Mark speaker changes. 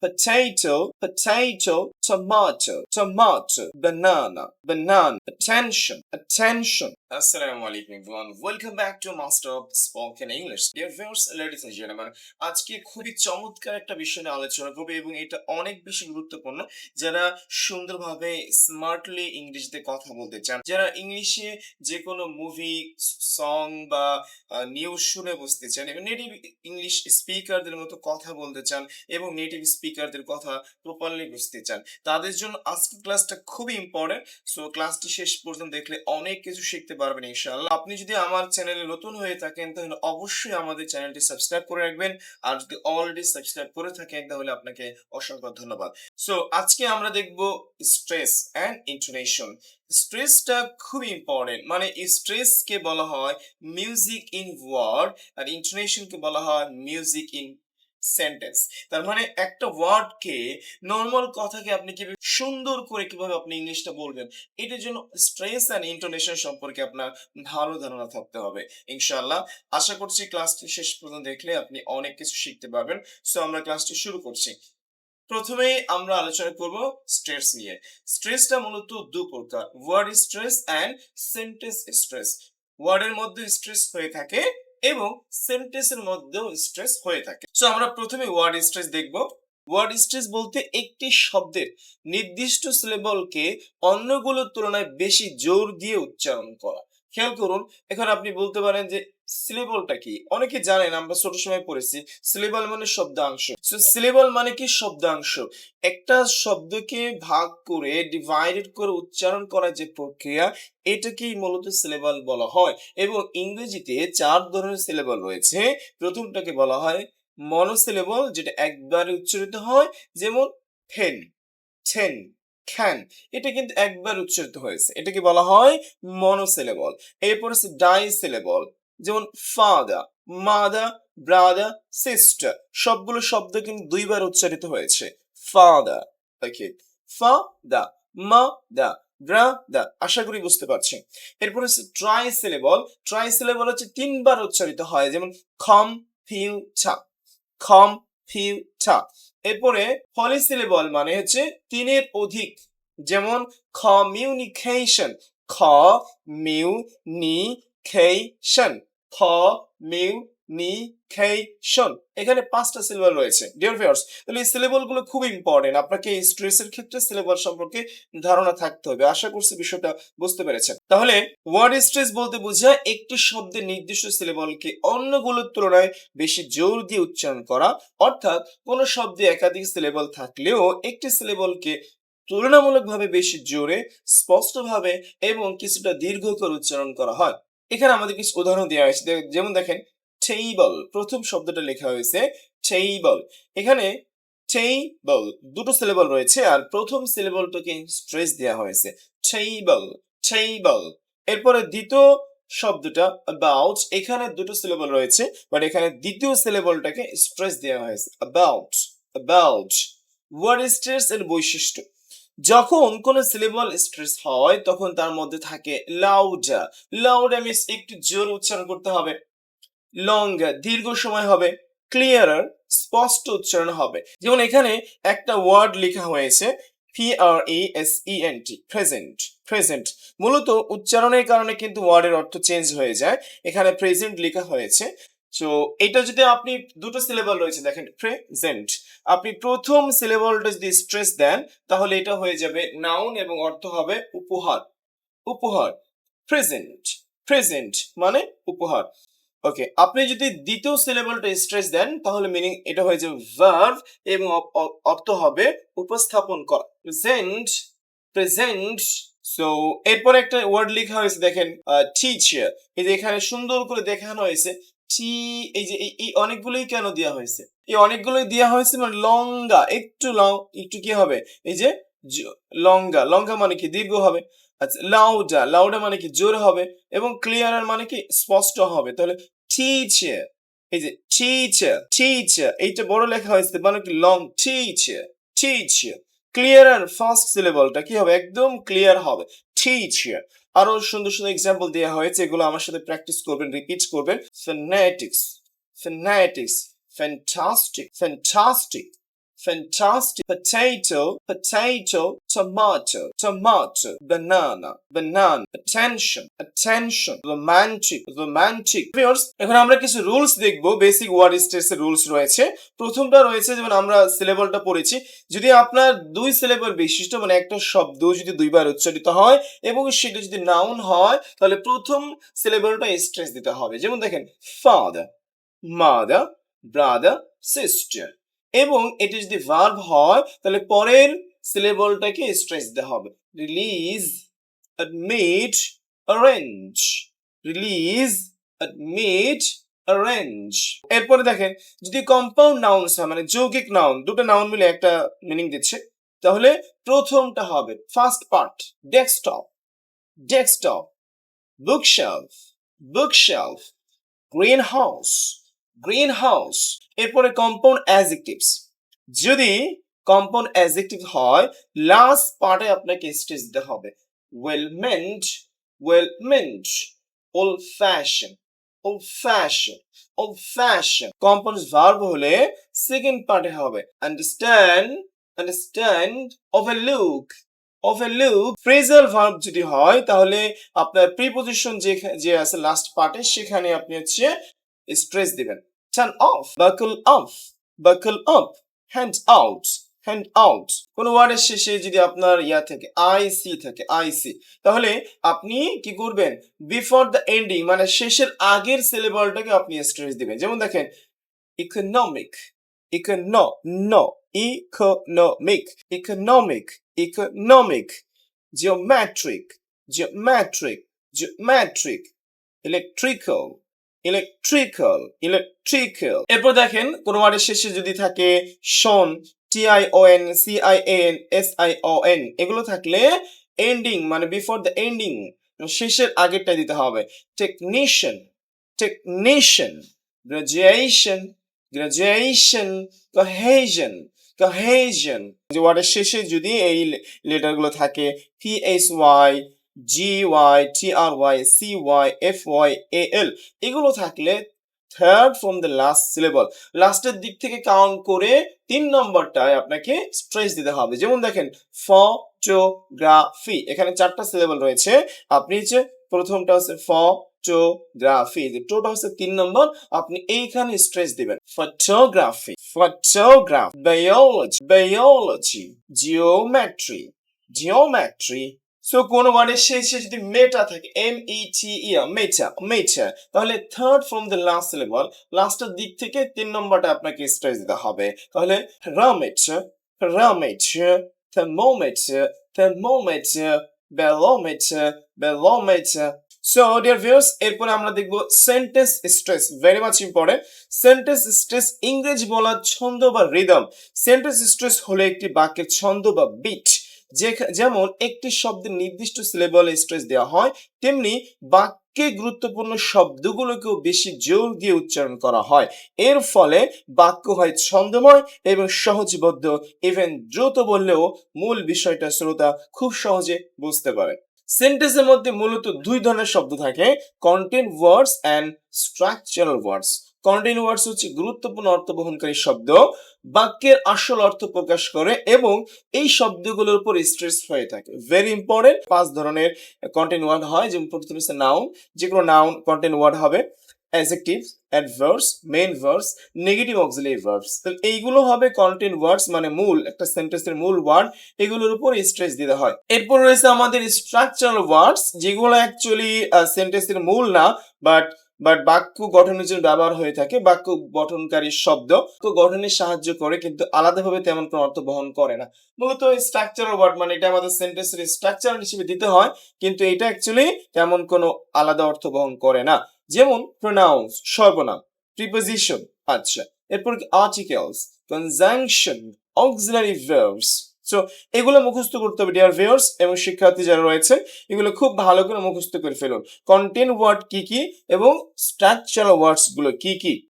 Speaker 1: potato, potato, tomato, tomato, banana, banana, attention, attention. Assalamu alaikum everyone. Welcome back to Master of Spoken English. Dear viewers, ladies and gentlemen, আজকে খুবই চমৎকার একটা বিষয় নিয়ে আলোচনা করব এবং এটা অনেক বেশি গুরুত্বপূর্ণ যারা সুন্দরভাবে স্মার্টলি ইংরেজিতে কথা বলতে চান যারা ইংলিশে যে কোনো মুভি সং বা নিউজ শুনে বুঝতে চান এবং নেটিভ ইংলিশ স্পিকারদের মতো কথা বলতে চান এবং নেটিভ স্পিকারদের কথা প্রপারলি বুঝতে চান তাদের জন্য আজকের ক্লাসটা খুবই ইম্পর্টেন্ট সো ক্লাসটি শেষ পর্যন্ত দেখলে অনেক কিছু শিখতে পারবেন ইনশাআল্লাহ। আপনি যদি আমার চ্যানেলে নতুন হয়ে থাকেন, তাহলে অবশ্যই আমাদের চ্যানেলটি সাবস্ক্রাইব করে রাখবেন। আর যদি অলরেডি সাবস্ক্রাইব করে থাকেন, তাহলে আপনাকে অসংখ্য ধন্যবাদ। সো আজকে আমরা দেখব স্ট্রেস অ্যান্ড ইন্টোনেশন স্ট্রেসটা খুব ইম্পর্টেন্ট মানে স্ট্রেস কে বলা হয় মিউজিক ইন ওয়ার্ড আর ইন্টোনেশন কে বলা হয় মিউজিক ইন সেন্টেন্স তার মানে একটা ওয়ার্ডকে নর্মাল কথাকে আপনি কীভাবে সুন্দর করে কীভাবে আপনি ইংলিশটা বলবেন, এটার জন্য স্ট্রেস অ্যান্ড ইন্টোনেশন সম্পর্কে আপনার ভালো ধারণা থাকতে হবে। ইনশাআল্লাহ, আশা করছি ক্লাসটি শেষ পর্যন্ত দেখলে আপনি অনেক কিছু শিখতে পারবেন। সো আমরা ক্লাসটি শুরু করছি। প্রথমে আমরা আলোচনা করব স্ট্রেস নিয়ে। স্ট্রেসটা মূলত দু প্রকার। Word stress and sentence stress ওয়ার্ডের মধ্যে স্ট্রেস হয়ে থাকে এবং সেন্টেন্সের মধ্যেও স্ট্রেস হয়ে থাকে। সো আমরা প্রথমে ওয়ার্ড স্ট্রেস দেখব। ওয়ার্ড স্ট্রেস বলতে একটি শব্দের নির্দিষ্ট সিলেবলকে অন্যগুলোর তুলনায় বেশি জোর দিয়ে উচ্চারণ করা। খেয়াল করুন, এখন আপনি বলতে পারেন যে সিলেবলটা কি? অনেকে জানেন, আমরা ছোট সময় পড়েছি সিলেবল মানে শব্দাংশ। সিলেবল মানে কি? শব্দাংশ। একটা শব্দকে ভাগ করে ডিভাইডেড করে উচ্চারণ করার যে প্রক্রিয়া, এটাকেই মূলত সিলেবল বলা হয়। এবং ইংরেজিতে চার ধরনের সিলেবল রয়েছে। প্রথমটাকে বলা হয় মনোসিলেবল যেটা একবারে উচ্চারিত হয়, যেমন ফেন ছেন খ্যান এটা কিন্তু একবার উচ্চারিত হয়েছে। এটাকে বলা হয় মনোসিলেবল এরপর আছে ডাইসিলেবল যেমন ফাদা মাদা ব্রাদা সিস্টার সবগুলো শব্দ কিন্তু দুইবার উচ্চারিত হয়েছে। ফাদা ওকে ফা দা মা দা ব্রা দা আশা করি বুঝতে পারছেন এরপর হচ্ছে ট্রাই সিলেবল ট্রাই সিলেবল হচ্ছে তিনবার উচ্চারিত হয়। যেমন খম ফিউ ছা খম ফিউ ছা এরপরে পলিসিলেবল মানে হচ্ছে তিনের অধিক যেমন কমিউনিকেশন খ মিউ নি খেশন খ মিউ নি খেশন এখানে পাঁচটা সিলেবল রয়েছে। ডিয়ার ভিউয়ার্স তাহলে এই সিলেবলগুলো খুব ইম্পর্টেন্ট আপনাকে স্ট্রেসের ক্ষেত্রে সিলেবল সম্পর্কে ধারণা থাকতে হবে। আশা করছি বিষয়টা বুঝতে পেরেছেন। তাহলে ওয়ার্ড স্ট্রেস বলতে বোঝায় একটি শব্দের নির্দিষ্ট সিলেবলকে অন্যগুলোর তুলনায় বেশি জোর দিয়ে উচ্চারণ করা। অর্থাৎ কোন শব্দে একাধিক সিলেবল থাকলেও একটি সিলেবলকে তুলনামূলকভাবে বেশি জোরে, স্পষ্টভাবে এবং কিছুটা দীর্ঘ করে উচ্চারণ করা হয়। এখানে আমাদের কিছু উদাহরণ দেওয়া হয়েছে। যেমন দেখেন টেইবল প্রথম শব্দটা লেখা হয়েছে টেইবল এখানে টেইবল দুটো সিলেবল রয়েছে আর প্রথম সিলেবলটাকে স্ট্রেস দেওয়া হয়েছে। টেইবল টেইবল এরপরে দ্বিতীয় শব্দটা অ্যাবাউট এখানে দুটো সিলেবল রয়েছে বাট এখানে দ্বিতীয় সিলেবলটাকে স্ট্রেস দেওয়া হয়েছে। অ্যাবাউট অ্যাবাউট ওয়ার্ড স্ট্রেস এর বৈশিষ্ট্য? যখন কোন সিলেবল স্ট্রেস হয়, তখন তার মধ্যে থাকে লাউডা লাউডা মিনস একটু জোর উচ্চারণ করতে হবে। লং দীর্ঘ সময় হবে ক্লিয়ারার স্পষ্ট উচ্চারণ হবে। যেমন এখানে একটা ওয়ার্ড লেখা হয়েছে প্রেজেন্ট প্রেজেন্ট মূলত উচ্চারণের কারণে কিন্তু ওয়ার্ডের অর্থ চেঞ্জ হয়ে যায়। এখানে প্রেজেন্ট লেখা হয়েছে। তো এটা যদি আপনি দুটো সিলেবল রয়েছে, দেখেন প্রেজেন্ট আপনি প্রথম সিলেবলটা যদি স্ট্রেস দেন, তাহলে এটা হয়ে যাবে নাউন এবং অর্থ হবে উপহার। উপহার। প্রেজেন্ট প্রেজেন্ট মানে উপহার। ওকে আপনি যদি দ্বিতীয় সিলেবলটা স্ট্রেস দেন, তাহলে মিনিং এটা হয়ে যাবে ভার্ব এবং অর্থ হবে উপস্থাপন করা। প্রেজেন্ট প্রেজেন্ট সো এরপর একটা ওয়ার্ড লেখা হয়েছে, দেখেন টিচার এই যে এখানে সুন্দর করে দেখানো হয়েছে টি এই যে এই অনেকগুলোই কেন দেওয়া হয়েছে? এই অনেকগুলোই দেওয়া হয়েছে মানে লঙ্গা, একটু লং, একটু কি হবে? এই যে লঙ্গা লঙ্গা মানে কি? দীর্ঘ হবে। আচ্ছা লাউডা লাউডা মানে কি? জোর হবে এবং ক্লিয়ারার মানে কি? স্পষ্ট হবে। তাহলে টিচার এই যে টিচার টিচার এইটা বড় লেখা হয়েছে মানে কি long teacher teacher clearer first সিলেবলটা কি হবে? একদম ক্লিয়ার হবে। টিচার আরও সুন্দর সুন্দর এক্সাম্পল দেওয়া হয়েছে, এগুলো আমার সাথে প্র্যাকটিস করবেন রিপিট করবেন। Phonetics phonetics fantastic fantastic fantastic potato potato, tomato tomato, banana banana. Attention attention. Romantic romantic. এখন আমরা কিছু রুলস দেখব বেসিক ওয়ার্ড স্ট্রেস এর রুলস রয়েছে। প্রথমটা রয়েছে, যেমন আমরা সিলেবলটা পড়েছি। যদি আপনার দুই সিলেবল বিশিষ্ট মানে একটা শব্দ যদি দুইবার উচ্চারিত হয়, এবং সেটা যদি নাউন হয়, তাহলে প্রথম সিলেবলটা স্ট্রেস দিতে হবে। যেমন দেখেন ফাদার মাদার ব্রাদার সিস্টার এবং এটি যদি ভার্ব হয়, তাহলে পরের সিলেবলটাকে স্ট্রেস দিতে হবে। Release admit arrange release admit arrange এরপরে দেখেন, যদি কম্পাউন্ড নাউন্স হয় মানে যৌগিক নাউন দুটো নাউন মিলে একটা মিনিং দিচ্ছে, তাহলে প্রথমটা হবে first part desktop desktop bookshelf bookshelf green house green house এরপরে কম্পাউন্ড অ্যাজেক্টিভস যদি কম্পাউন্ড অ্যাজেক্টিভ হয় লাস্ট পার্টে আপনাকে স্টেজ দিতে হবে। Well meant well meant old fashion old fashion old fashion compound verb হলে সেকেন্ড পার্টে হবে। Understand understand overlook overlook phrasal verb যদি হয়, তাহলে আপনার প্রিপোজিশন যে যে আছে লাস্ট পার্টে সেখানে আপনি হচ্ছে স্ট্রেস দিবেন। Turn off buckle off buckle up hand out hand out কোন ওয়ার্ডের শেষে যদি আপনার ইয়া থাকে আই সি থাকে আই সি তাহলে আপনি কি করবেন? বিফোর দ্য এন্ডিং মানে শেষের আগের সিলেবলটাকে আপনি স্ট্রেস দিবেন। যেমন দেখেন ইকোনমিক ইকোনো no economic economic economic geometric geometric geometric, electrical electrical electrical এরপর দেখেন, কোন ওয়ার্ডের শেষে যদি থাকে শন T I O N C I N S I O N এগুলো থাকলে এন্ডিং মানে বিফোর দ্য এন্ডিং শেষের আগেরটা দিতে হবে। Technician technician graduation graduation cohesion cohesion যে ওয়ার্ডের শেষে যদি এই লেটারগুলো থাকে P H Y G Y T R Y C Y F Y A L এগুলো থাকলে third from the last syllable লাস্টের দিক থেকে কাউন্ট করে তিন নম্বরটায় আপনাকে স্ট্রেস দিতে হবে। যেমন দেখেন ফটোগ্রাফি এখানে চারটা সিলেবল রয়েছে। আপনি হচ্ছে প্রথমটা হচ্ছে ফটোগ্রাফি যে টোটা হচ্ছে তিন নম্বর, আপনি এইখানে স্ট্রেস দিবেন। Photography photograph biology biology geometry geometry so কোন ওয়ার্ডের শেষে যদি মেটা থাকে এম ই টি ই মেটা মেটা তাহলে third from the last syllable লাস্টের দিক থেকে তিন নম্বরটা আপনাকে স্ট্রেস দিতে হবে। তাহলে রামেটার রামেটার thermometer thermometer, barometer barometer. So dear viewers এরপরে আমরা দেখব sentence stress very much important sentence stress ইংরেজি বলার ছন্দ বা রিদম সেন্টেন্স স্ট্রেস হলো একটি বাক্যের ছন্দ বা বিট যেমন একটি শব্দের নির্দিষ্ট সিলেবলে স্ট্রেস দেওয়া হয়, তেমনি বাক্যে গুরুত্বপূর্ণ শব্দগুলোকেও বেশি জোর দিয়ে উচ্চারণ করা হয়। এর ফলে বাক্য হয় ছন্দময় এবং সহজবদ্ধ। ইভেন দ্রুত বললেও মূল বিষয়টা শ্রোতা খুব সহজে বুঝতে পারে। সেন্টেন্সের মধ্যে মূলত দুই ধরনের শব্দ থাকে content words and structural words content words হচ্ছে গুরুত্বপূর্ণ অর্থ বহনকারী শব্দ বাক্যের আসল অর্থ প্রকাশ করে এবং এই শব্দগুলোর উপর স্ট্রেস হয়ে থাকে। ভেরি ইম্পর্টেন্ট পাঁচ ধরনের কন্টেন্ট ওয়ার্ড হয়, যেমন প্রথমে হচ্ছে নাউন যেগুলো নাউন কন্টেন্ট ওয়ার্ড হবে। Adjective adverbs main verbs negative auxiliary verbs তাহলে এইগুলো হবে কন্টেন্ট ওয়ার্ডস মানে মূল, একটা সেন্টেন্সের মূল ওয়ার্ড এগুলোর উপর স্ট্রেস দিতে হয়। এরপর রয়েছে আমাদের স্ট্রাকচারাল ওয়ার্ডস যেগুলো অ্যাকচুয়ালি সেন্টেন্সের মূল না বাট বাট বাক্য গঠনের জন্য ব্যবহার হয়ে থাকে বাক্য গঠনকারী শব্দ। বাক্য গঠনে সাহায্য করে কিন্তু আলাদাভাবে তেমন কোনো অর্থ বহন করে না। মূলত স্ট্রাকচারাল ওয়ার্ড মানে এটা আমাদের সেন্টেন্সের স্ট্রাকচার হিসেবে দিতে হয়, কিন্তু এটা অ্যাকচুয়ালি তেমন কোনো আলাদা অর্থ বহন করে না। যেমন প্রোনাউন্স সর্বনাম প্রিপোজিশন আচ্ছা। এরপর articles conjunction auxiliary verbs so এগুলো মুখস্থ করতে হবে ডিয়ার ভিউয়ার্স এবং শিক্ষার্থী যারা রয়েছে, এগুলো খুব ভালো করে মুখস্থ করে ফেলুন। কন্টেন্ট ওয়ার্ড কি কি এবং স্ট্রাকচারাল ওয়ার্ডসগুলো কি কি?